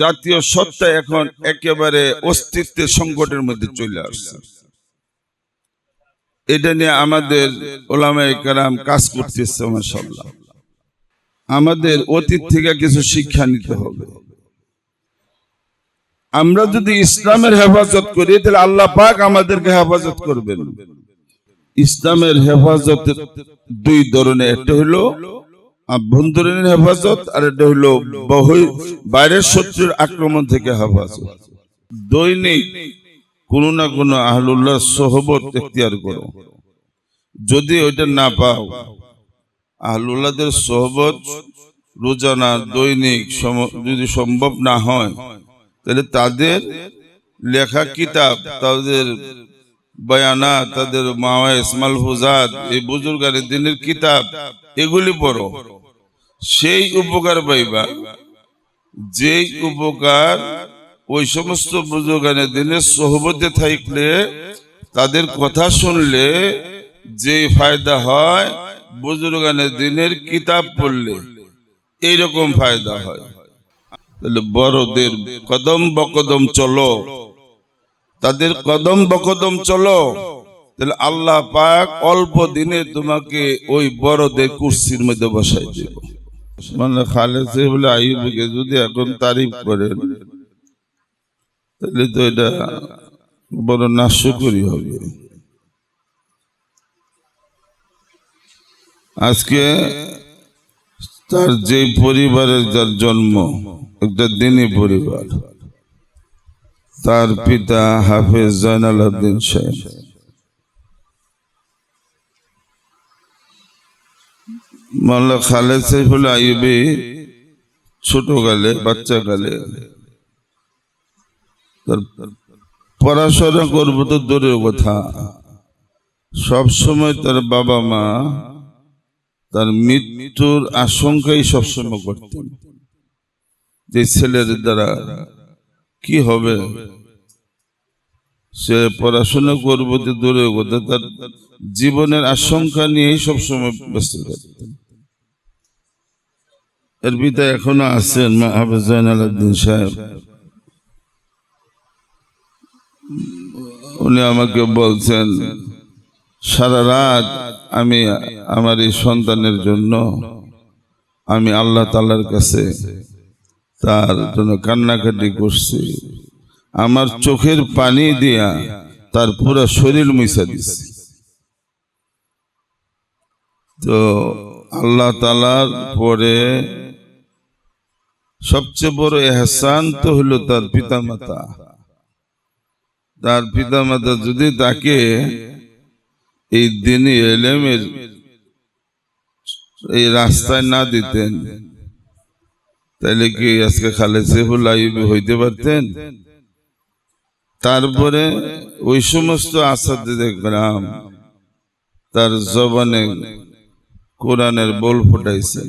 জাতীয় সত্তা এখন একেবারে অস্তিত্বের সংকটের মধ্যে চলে আসছে। এটা নিয়ে আমাদের ওলামায়ে কারাম কাজ করতেছে মাসাল্লাহ আমাদের অতীত থেকে কিছু শিক্ষা নিতে হবে। আমরা যদি ইসলামের হেফাজত করি, তাহলে আল্লাহ পাক আমাদেরকে হেফাজত করবেন। ইসলামের হেফাজতের দুই ধরনের, একটা হলো আভ্যন্তরীণ হেফাজত, আর একটা হলো বাইরের শত্রুর আক্রমণ থেকে হেফাজত। দৈনিক কোনো না কোনো আহলুল্লাহ সহবত এখতিয়ার করো। যদি ওইটা না পাও, আহলুল্লাহদের সহবত রোজানা দৈনিক যদি সম্ভব না হয়, তাহলে তাদের লেখা কিতাব, তাদের বয়ানা, তাদের মাওয়া ইসমাল হুজাদ এই বুজুর্গানের দিনের কিতাব এগুলি পড়ো। সেই উপকার পাইবা। যেই উপকার ওই সমস্ত বুজুর্গানের দিনের সহবতে থাকলে, তাদের কথা শুনলে যে ফায়দা হয় বুজুর্গানের দিনের কিতাব পড়লে, এইরকম ফায়দা হয়। তাহলে বড়দের কদম বকদম চলো। তাদের কদম বকদম চলো। তাহলে আল্লাহ পাক অল্প দিনে তোমাকে ওই বড়দের কুর্সির মধ্যে বসাই দেব। মানে খালেদ বলে আইবকে যদি এখন তারিফ করেন, তাহলে তো এটা বড় নাশকরি হবে। আজকে তার যে পরিবারের যার জন্ম, একটা দিনী পরিবার, তার পিতা হাফেজ জয়নাল আবদিন সাহেব। মাল্লা খালেদ সাইফুল আইবি ছোট কালে বাচ্চা কালে পড়াশোনা করব তো দূরের কথা। সব সময় তার বাবা মা তার মৃত্যুর আশঙ্কাই সবসময় করতেন। যে ছেলের দ্বারা কি হবে? সে পড়াশোনা করব তো দূরের কথা, তার জীবনের আশঙ্কা নিয়েই সবসময় ব্যস্ত থাকতেন। এর পিতা এখনও আছেন মাহবুব জয়নাল আব্দিন সাহেব। উনি আমাকে বলছেন, সারা রাত আমি আমার এই সন্তানের জন্য আমি আল্লাহ তাল্লার কাছে তার জন্য কান্নাকাটি করছি। আমার চোখের পানি দিয়া তার পুরো শরীর মুইসা দিছি। তো আল্লাহ তালার পরে সবচেয়ে বড় এহসান তো হলো তার পিতামাতা। তার পিতামাতা যদি তাকে এই দিনে এলেমের এই রাস্তায় না দিতেন, তাহলে কি আজকে খালে সেফুল আইবি হইতে পারতেন? তারপরে ওই সমস্ত আসাদে গ্রাম তার জবানে কোরআনের বল ফুটাইছেন।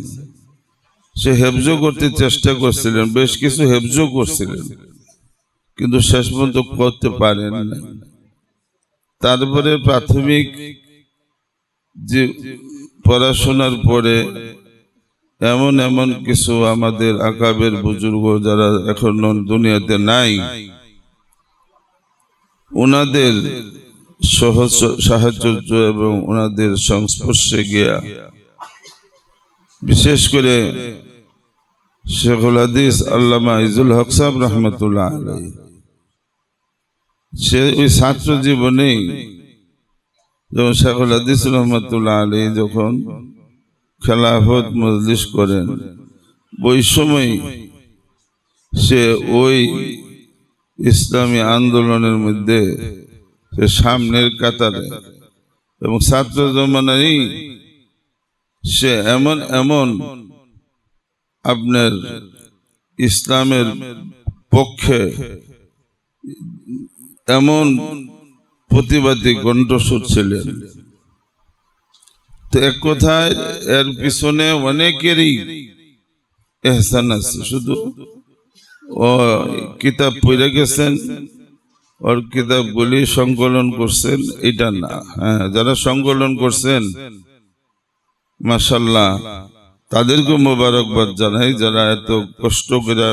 সে হেফজো করতে চেষ্টা করছিলেন, বেশ কিছু হেফজো করছিলেন, কিন্তু শেষ পর্যন্ত করতে পারেন না তারপরে প্রাথমিক যে পড়াশোনার পরে এমন এমন কিছু আমাদের আকাবের বুজুর্গ যারা এখন দুনিয়াতে নাই ওনাদের সহজ সাহায্য এবং ওনাদের সংস্পর্শে গিয়া, বিশেষ করে শেখুল হাদিস আল্লামা ইজুল হক সাহেব রহমতুল্লাহ আলাই সে ওই ছাত্র জীবনেই যখন শেখুল হাদিস রহমতুল্লাহ আলী যখন খেলাফত মজলিস করেন, ওই সময় সে ওই ইসলামী আন্দোলনের মধ্যে সে সামনের কাতারে এবং ছাত্র জমানারই সে এমন এমন আপনার ইসলামের পক্ষে এমন প্রতিবাদী কণ্ঠস্বর ছিলেন। তো এক কথায় এর পিছনে অনেকেরই এহসান আছে। শুধু ও কিতাব পড়ে গেছেন, ওর কিতাবগুলি সংকলন করছেন, এটা না। হ্যাঁ যারা সংকলন করছেন মাসাল্লাহ তাদেরকে মোবারকবাদ জানাই যারা এত কষ্ট করে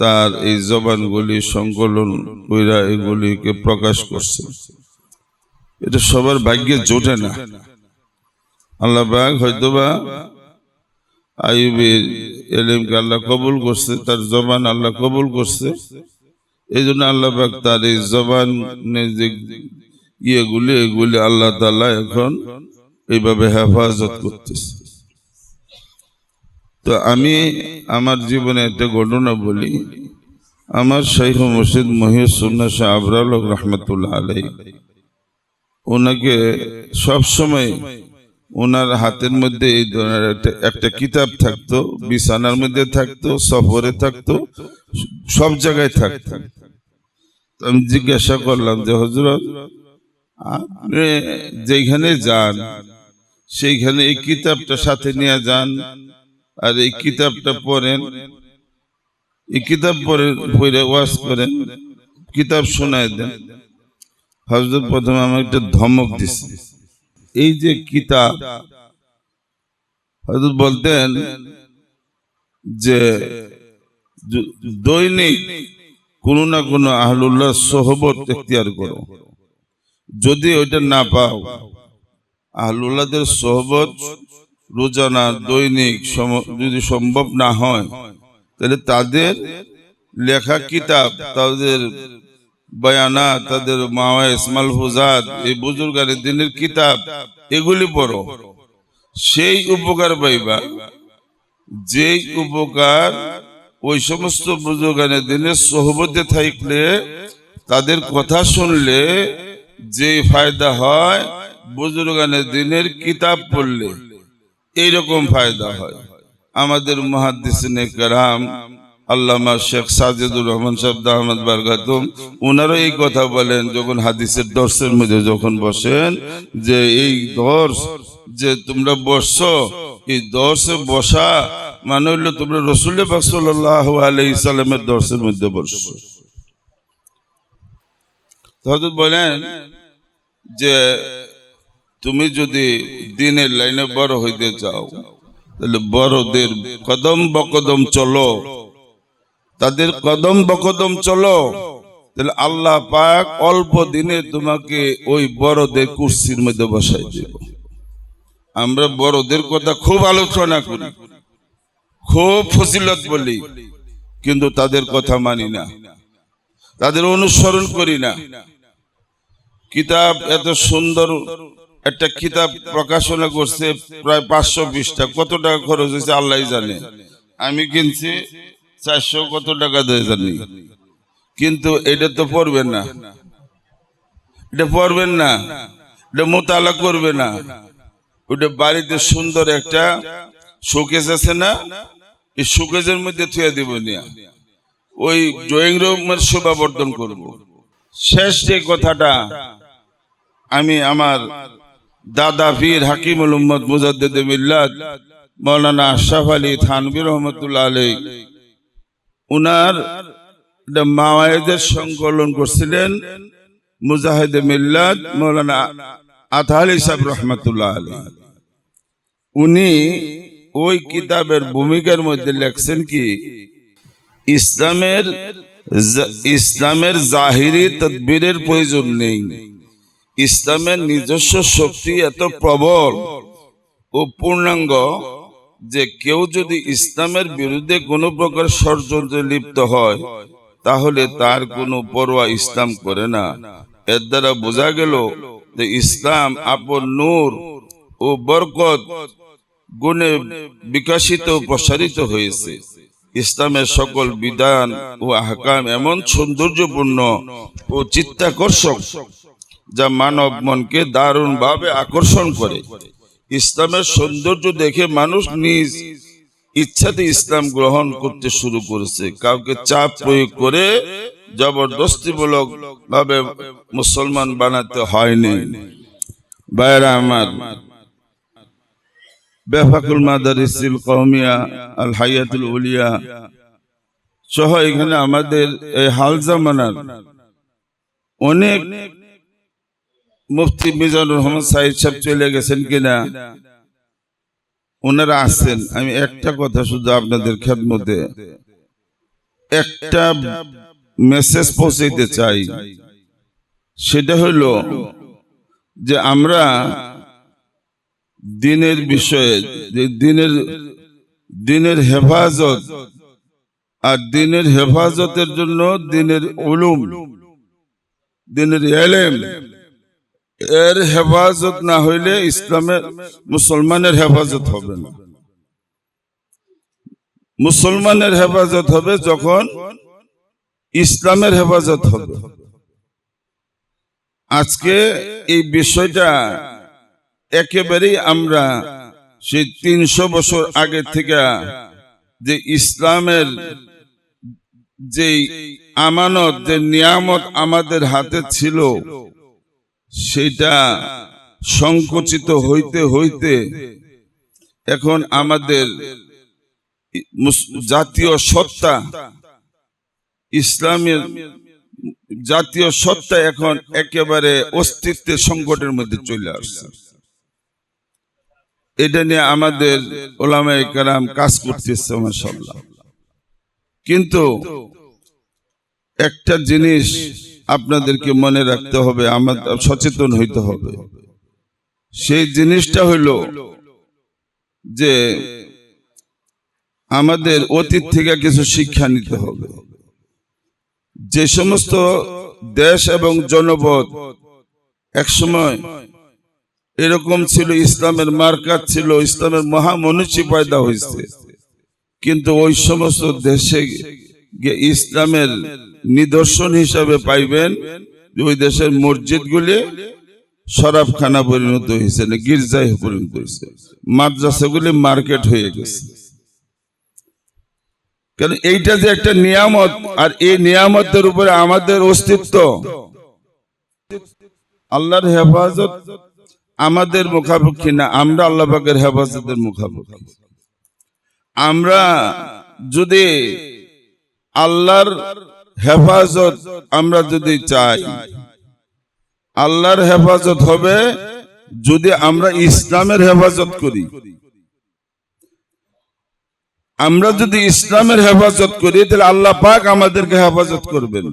তার এই জবানগুলি সংকলন কইরা এগুলিকে প্রকাশ করছে। এটা সবার ভাগ্যে জোটে না। আল্লাহ পাক হয়তোবা আইবের এলেমকে আল্লাহ কবুল করছে, তার জবান আল্লাহ কবুল করছে। এই জন্য আল্লাহ তার এই জবান ইয়েগুলি, এগুলি আল্লাহ তাআলা এখন এইভাবে হেফাজত করতেছে। তো আমি আমার জীবনে একটা ঘটনা বলি। আমার শাইখ মুর্শিদ মহিউসুন্না শাহ আবরাল রহমতুল্লাহ আলাই ওনাকে সবসময় ওনার হাতের মধ্যে এই ধরনের একটা কিতাব থাকতো, বিছানার মধ্যে থাকতো, সফরে থাকতো, সব জায়গায় থাকতো। আমি জিজ্ঞাসা করলাম যে হজরত আপনি যেখানে যান, সেইখানে এই কিতাবটা সাথে নিয়ে যান আর এই কিতাবটা পড়েন এই কিতাব পড়ে পড়ে ওয়াজ করেন কিতাব শোনায় দেন হজরত প্রথমে আমার একটা ধমক দিছে এই যে কিতাব হজরত বলতেন যে দৈনিক কোনো না কোনো আহলুল্লাহ সহবত এখতিয়ার করো যদি ওইটা না পাও আহলুল্লাহদের সহবত রোজানা দৈনিক যদি সম্ভব না হয়, তাহলে তাদের লেখা কিতাব, তাদের বয়ানা, তাদের মাওয়া ইসমাল হুজাদ এই বুজুর্গানের দিনের কিতাব, এগুলি পড়ো। সেই উপকার পাইবা। যেই উপকার ওই সমস্ত বুজুর্গানের দিনের সহবতে থাকলে, তাদের কথা শুনলে যে ফায়দা হয়, বুজুর্গানের দিনের কিতাব পড়লে। এইরকম ফায়দা হয়। আমাদের মহাদিসিনে কারাম আল্লামা শেখ সাজেদুর রহমান সাহেব আহমদ বারগাতুম ওনারও এই কথা বলেন যখন হাদিসের দর্শের মধ্যে যখন বসেন যে এই দর্শ যে তোমরা বসছো, এই দর্শে বসা মানে হইল তোমরা রসুল সাল্লাহ আলাই ইসলামের দর্শের মধ্যে বসছো। হজরত বলেন যে তুমি যদি দিনের লাইনে বড় হইতে চাও, তাহলে বড়দের কদম বকদম চলো। তাদের কদম বকদম চলো। তাহলে আল্লাহ পাক অল্প দিনে তোমাকে ওই বড়দের কুর্সির মধ্যে বসাই দেব। আমরা বড়দের কথা খুব আলোচনা করি, খুব ফজিলত বলি, কিন্তু তাদের কথা মানি না। তাদের অনুসরণ করি না। কিতাব এত সুন্দর একটা কিতাব প্রকাশনা করছে প্রায় পাঁচশো বিশটা। কত টাকা খরচ হয়েছে আল্লাহ জানে। আমি কিনছি চারশো কত টাকা দিয়ে জানি। কিন্তু এটা তো পড়বেন না। এটা পড়বেন না। এটা মোতালা করবে না। ওটা বাড়িতে সুন্দর একটা শোকেস আছে না? এই শোকেসের মধ্যে থুয়ে দিব নিয়া। ওই ড্রয়িং রুমের শোভাবর্ধন করব। শেষ যে কথাটা আমি আমার দাদা পীর হাকিমুল উম্মদ মুজাদ্দিদ মিল্লাত মৌলানা আশরাফ আলী থানবী রহমতুল্লাহ আলী উনার মাওয়ায়েদের সংকলন করছিলেন মুজাহিদ মিল্লাত মৌলানা আতহালি সাহেব রহমতুল্লাহ আলী উনি ওই কিতাবের ভূমিকার মধ্যে লেখছেন কি, ইসলামের ইসলামের জাহিরি তদবিরের প্রয়োজন নেই। ইসলামের নিজস্ব শক্তি এত প্রবল ও পূর্ণাঙ্গ যে কেউ যদি ইসলামের বিরুদ্ধে কোনো প্রকার ষড়যন্ত্রে লিপ্ত হয়, তাহলে তার কোনো পরোয়া ইসলাম করে না। এর দ্বারা বোঝা গেল যে ইসলাম আপন নূর ও বরকত গুণে বিকাশিত ও প্রসারিত হয়েছে। ইসলামের সকল বিধান ও আহকাম এমন সৌন্দর্যপূর্ণ ও চিত্তাকর্ষক যা মানব মনকে দারুণ ভাবে আকর্ষণ করে। ইসলামের সৌন্দর্য দেখে মানুষ নিজ ইচ্ছাতে ইসলাম গ্রহণ করতে শুরু করেছে। কাউকে চাপ প্রয়োগ করে জবরদস্তিমূলক ভাবে মুসলমান বানাতে হয়নি। বাইরা আমার, বেফাকুল মাদারিসিল আল হায়াতুল উলিয়া সহ এখানে আমাদের এই হাল জামানার অনেক মুফতি মিজানুর রহমান সাহিদ সাহেব চলে গেছেন কিনা? ওনারা আসছেন আমি একটা কথা শুধু আপনাদের খেদমতে। একটা মেসেজ পৌঁছাইতে চাই। সেটা হলো যে আমরা দিনের বিষয়ে যে দিনের দিনের হেফাজত আর দিনের হেফাজতের জন্য দিনের উলুম, দিনের এলেম এর হেফাজত না হইলে ইসলামের মুসলমানের হেফাজত হবে না। মুসলমানের হেফাজত হবে যখন ইসলামের হেফাজত হবে। আজকে এই বিষয়টা একেবারেই আমরা সেই তিনশো বছর আগে থেকে যে ইসলামের যে আমানত, যে নিয়ামত আমাদের হাতে ছিল সেটা সংকুচিত হইতে হইতে এখন আমাদের জাতীয় সত্তা, ইসলামের জাতীয় সত্তা এখন একেবারে অস্তিত্বের সংকটের মধ্যে চলে আসছে। এটা নিয়ে আমাদের ওলামায়ে কারাম কাজ করতেছে মাসাল্লাহ কিন্তু একটা জিনিস আপনাদেরকে মনে রাখতে হবে আমাদের সচেতন হইতে হবে। সেই জিনিসটা হইল যে আমাদের অতীত থেকে কিছু শিক্ষা নিতে হবে। যে সমস্ত দেশ এবং জনপদ একসময় এরকম ছিল, ইসলামের মার্কাত ছিল, ইসলামের মহামনীষী পয়দা হয়েছে কিন্তু ওই সমস্ত দেশে ইসলামের নিদর্শন হিসাবে পাইবেন ওই দেশের মসজিদগুলি শরাবখানা পরিণত হয়েছে না গির্জায় পরিণত হয়েছে। মাদ্রাসাগুলি মার্কেট হয়ে গেছে। কারণ এইটা যে একটা নিয়ামত, আর এই নিয়ামতের উপরে আমাদের অস্তিত্ব। আল্লাহর হেফাজত আমাদের মুখাপেক্ষি না, আমরা আল্লাহ পাকের হেফাজতের মুখাপেক্ষি। আমরা যদি আল্লাহর হেফাজত আমরা যদি চাই। আল্লাহর হেফাজত হবে যদি আমরা ইসলামের হেফাজত করি। আমরা যদি ইসলামের হেফাজত করি, তাহলে আল্লাহ পাক আমাদেরকে হেফাজত করবেন।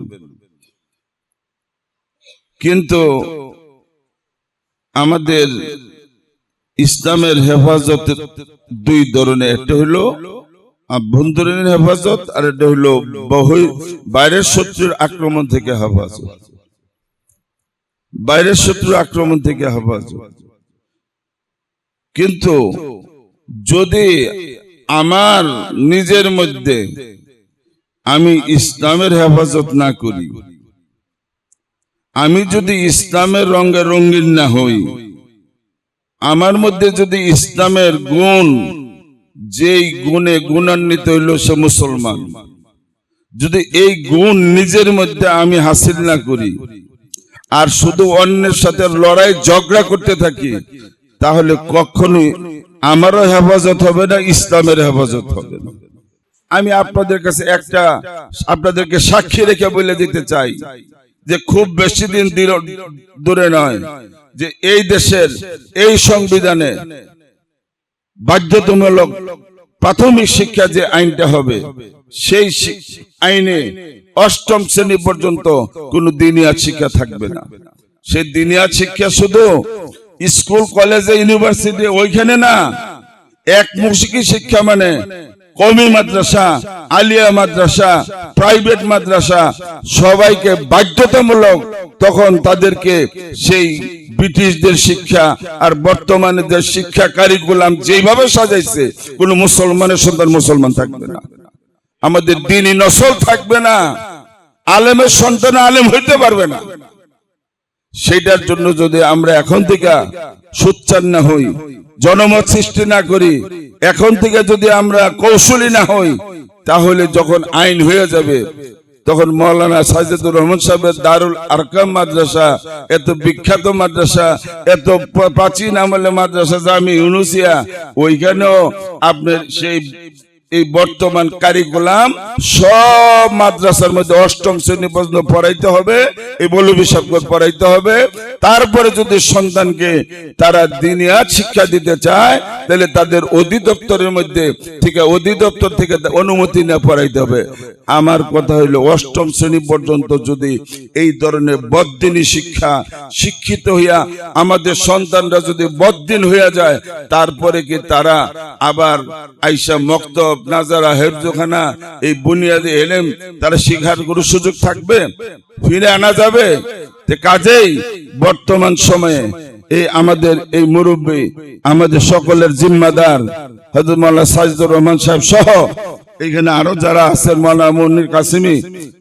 কিন্তু আমাদের ইসলামের হেফাজত দুই ধরনের, একটা হলো আভ্যন্তরীণ হেফাজত আর একটা হলো বাইরের শত্রুর আক্রমণ থেকে হেফাজত। বাইরের শত্রুর আক্রমণ থেকে হেফাজত। কিন্তু যদি আমার নিজের মধ্যে আমি ইসলামের হেফাজত না করি, আমি যদি ইসলামের রঙে রঙিন না হই, আমার মধ্যে যদি ইসলামের গুণ যেই গুণে গুণান্বিত হইল সে মুসলমান। যদি এই গুণ নিজের মধ্যে আমি হাসিল না করি, আর শুধু অন্যের সাথে লড়াই, ঝগড়া করতে থাকি, তাহলে কখনোই আমারও হেফাজত হবে না, ইসলামের হেফাজত হবে না। আমি আপনাদের কাছে একটা, আপনাদেরকে সাক্ষী রেখে বলে দিতে চাই যে খুব বেশি দিন দূরে নয়, যে এই দেশের এই সংবিধানে বাধ্যতামূলক প্রাথমিক শিক্ষা যে আইনটা হবে, সেই আইনে অষ্টম শ্রেণি পর্যন্ত কোন দিনিয়া শিক্ষা থাকবে না। সেই দিনিয়া শিক্ষা শুধু স্কুল, কলেজে, ইউনিভার্সিটি ওইখানে না, এক একমুখী শিক্ষা মানে কমি মাদ্রাসা, আলিয়া মাদ্রাসা প্রাইভেট মাদ্রাসা, সবাইকে বাধ্যতামূলক তখন তাদেরকে সেই ব্রিটিশদের শিক্ষা আর বর্তমানে যে শিক্ষা কারিকুলাম যেভাবে সাজাইছে, কোন মুসলমানের সন্তান মুসলমান থাকবে না। আমাদের দিনই নসল থাকবে না, আলেমের সন্তান আলেম হইতে পারবে না। সেইটার জন্য যদি আমরা এখন থেকে সুচ্চার না হই জনমত সৃষ্টি না করি, এখন থেকে যদি আমরা কৌশলী না হই, তাহলে যখন আইন হয়ে যাবে, তখন মৌলানা সাজিদুর রহমান সাহেবের দারুল আরকাম মাদ্রাসা, এত বিখ্যাত মাদ্রাসা, এত প্রাচীন আমলে মাদ্রাসা জামি ইউনুসিয়া, ওইখানেও আপনার সেই, এই বর্তমান কারিকুলাম সব মাদ্রাসার মধ্যে অষ্টম শ্রেণি পর্যন্ত পড়াইতে হবে, এই মৌলবী সাহেবকে পড়াইতে হবে তারপরে যদি সন্তানকে তারা দিনিয়াত শিক্ষা দিতে চায়, তাহলে তাদের অধিদপ্তরের মধ্যে ঠিক অধিদপ্তর থেকে অনুমতি নিয়ে পড়াইতে হবে। আমার কথা হইল, অষ্টম শ্রেণি পর্যন্ত যদি এই ধরনের বদিনী শিক্ষা শিক্ষিত হইয়া আমাদের সন্তানরা যদি বদিন হইয়া যায়, তারপরে কি তারা আবার আইসা মক্তব, নাজারা হেফজোখানা এই বুনিয়াদি এলেম তারা শিখার কোনো সুযোগ থাকবে? ফিরে আনা যাবে? কাজেই বর্তমান সময়ে এই আমাদের এই মুরব্বী, আমাদের সকলের জিম্মাদার হজরত মাল্লা সাজিদুর রহমান সাহেব সহ, এখানে আরও যারা আছেন, মাওলানা মনির কাসিমি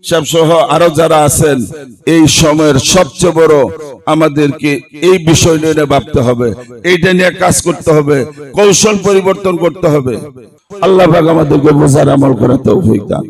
সাহেব সহ আরও যারা আছেন, এই সময়ের সবচেয়ে বড় আমাদেরকে এই বিষয় নিয়ে ভাবতে হবে। এইটা নিয়ে কাজ করতে হবে, কৌশল পরিবর্তন করতে হবে। আল্লাহ আমাদেরকে বোঝার আমল করাতে করুন।